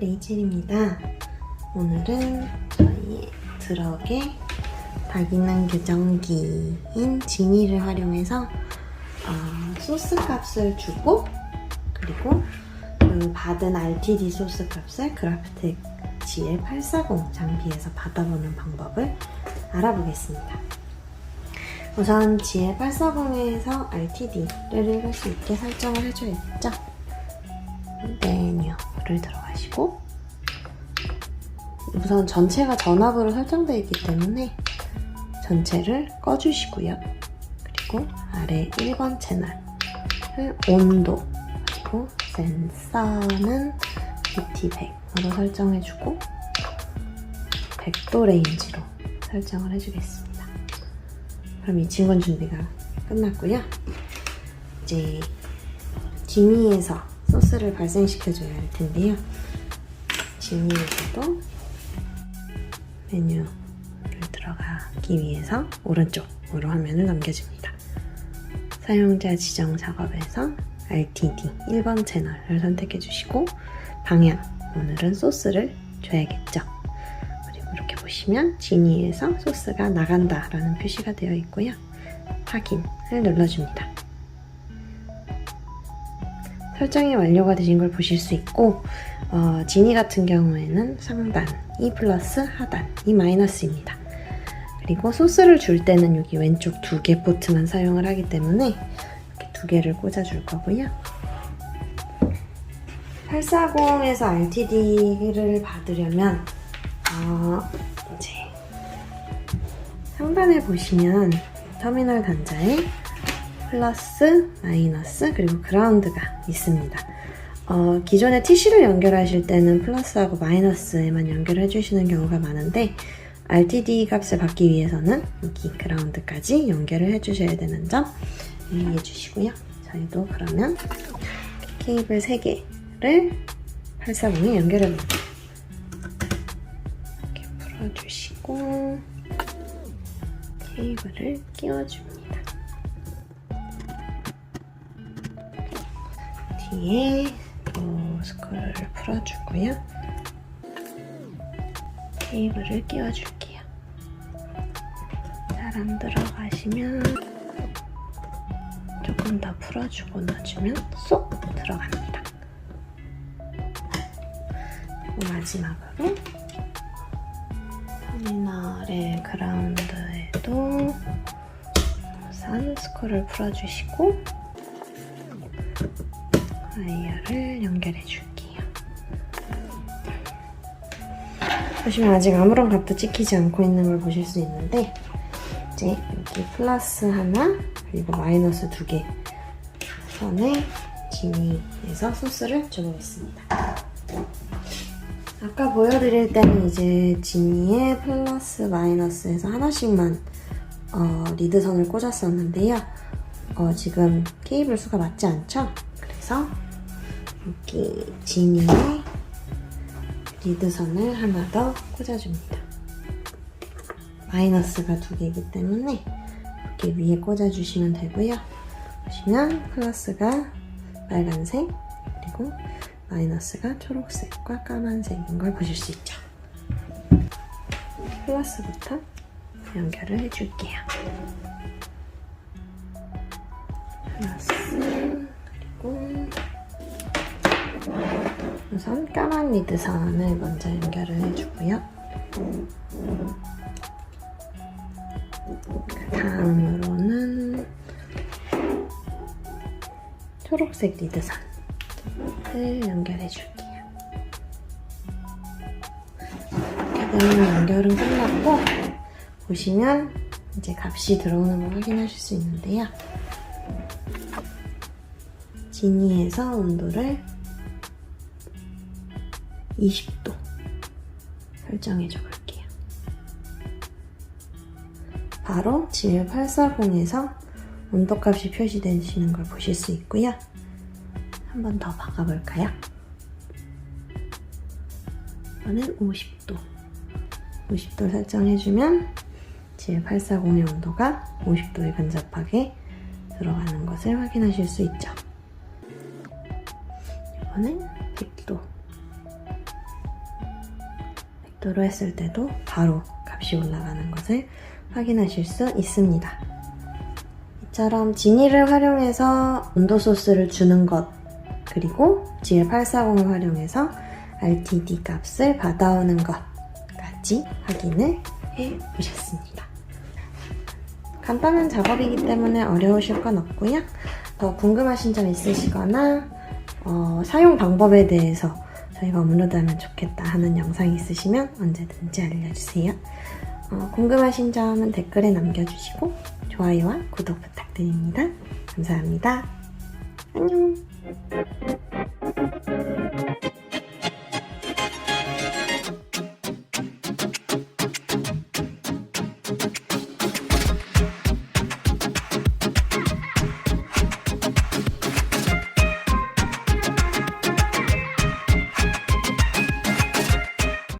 레이첼입니다. 오늘은 저희의 드럭의 다기능 교정기인 지니를 활용해서 어, 소스 값을 주고 그리고 그 받은 RTD 소스 값을 그라프텍 GL840 장비에서 받아보는 방법을 알아보겠습니다. 우선 GL840에서 RTD를 읽을 수 있게 설정을 해줘야겠죠? 메뉴 를 들어가시고 우선 전체가 전압으로 설정되어 있기 때문에 전체를 꺼주시고요. 그리고 아래 1번 채널을 온도 그리고 센서는 BT100으로 설정해주고 100도 레인지로 설정을 해주겠습니다. 그럼 이 친구는 준비가 끝났고요. 이제 지니에서 소스를 발생시켜줘야 할 텐데요. 지니에서도 메뉴를 들어가기 위해서 오른쪽으로 화면을 넘겨줍니다. 사용자 지정 작업에서 RTD 1번 채널을 선택해 주시고 방향, 오늘은 소스를 줘야겠죠. 그리고 이렇게 보시면 지니에서 소스가 나간다 라는 표시가 되어 있고요. 확인을 눌러줍니다. 설정이 완료가 되신 걸 보실 수 있고 어, 지니 같은 경우에는 상단, 이 플러스 하단, 이 마이너스입니다. 그리고 소스를 줄 때는 여기 왼쪽 두 개 포트만 사용을 하기 때문에 이렇게 두 개를 꽂아줄 거고요. 840에서 RTD를 받으려면 어, 이제 상단에 보시면 터미널 단자에 플러스, 마이너스, 그리고 그라운드가 있습니다. 어, 기존에 TC를 연결하실 때는 플러스하고 마이너스에만 연결해 주시는 경우가 많은데 RTD 값을 받기 위해서는 여기 그라운드까지 연결을 해 주셔야 되는 점 유의해 주시고요. 저희도 그러면 케이블 3개를 840에 연결해 봅니다. 이렇게 풀어주시고 케이블을 끼워줍니다. 뒤에 요 스크롤을 풀어주고요. 케이블을 끼워줄게요. 잘안 들어가시면 조금 더 풀어주고 넣어주면 쏙 들어갑니다. 그리고 마지막으로 터미널의 그라운드에도 우선 스크롤을 풀어주시고 와이어를 연결해 줄게요. 보시면 아직 아무런 값도 찍히지 않고 있는 걸 보실 수 있는데 이제 여기 플러스 하나 그리고 마이너스 두 개 선에 지니에서 소스를 줘보겠습니다. 아까 보여드릴 때는 이제 지니에 플러스 마이너스에서 하나씩만 어, 리드선을 꽂았었는데요. 어, 지금 케이블 수가 맞지 않죠? 그래서 여기 지니에 리드선을 하나 더 꽂아줍니다. 마이너스가 두 개이기 때문에 이렇게 위에 꽂아주시면 되고요. 보시면 플러스가 빨간색 그리고 마이너스가 초록색과 까만색인 걸 보실 수 있죠. 플러스부터 연결을 해줄게요. 플러스 그리고 우선 까만 리드 선을 먼저 연결을 해주고요. 그 다음으로는 초록색 리드 선을 연결해 줄게요. 이렇게 되면 연결은 끝났고 보시면 이제 값이 들어오는 걸 확인하실 수 있는데요. 지니에서 온도를 20도 설정해 줘 볼게요. 바로 GL840에서 온도값이 표시되시는 걸 보실 수 있고요. 한 번더 바꿔볼까요? 이번엔 50도. 50도 설정해주면 GL840의 온도가 50도에 근접하게 들어가는 것을 확인하실 수 있죠. 이번엔 100도 업도로 했을 때도 바로 값이 올라가는 것을 확인하실 수 있습니다. 이처럼 지니를 활용해서 온도 소스를 주는 것 그리고 GL840을 활용해서 RTD 값을 받아오는 것까지 확인을 해 보셨습니다. 간단한 작업이기 때문에 어려우실 건 없고요. 더 궁금하신 점 있으시거나 어, 사용 방법에 대해서 저희가 업로드하면 좋겠다 하는 영상이 있으시면 언제든지 알려주세요. 어, 궁금하신 점은 댓글에 남겨주시고 좋아요와 구독 부탁드립니다. 감사합니다. 안녕.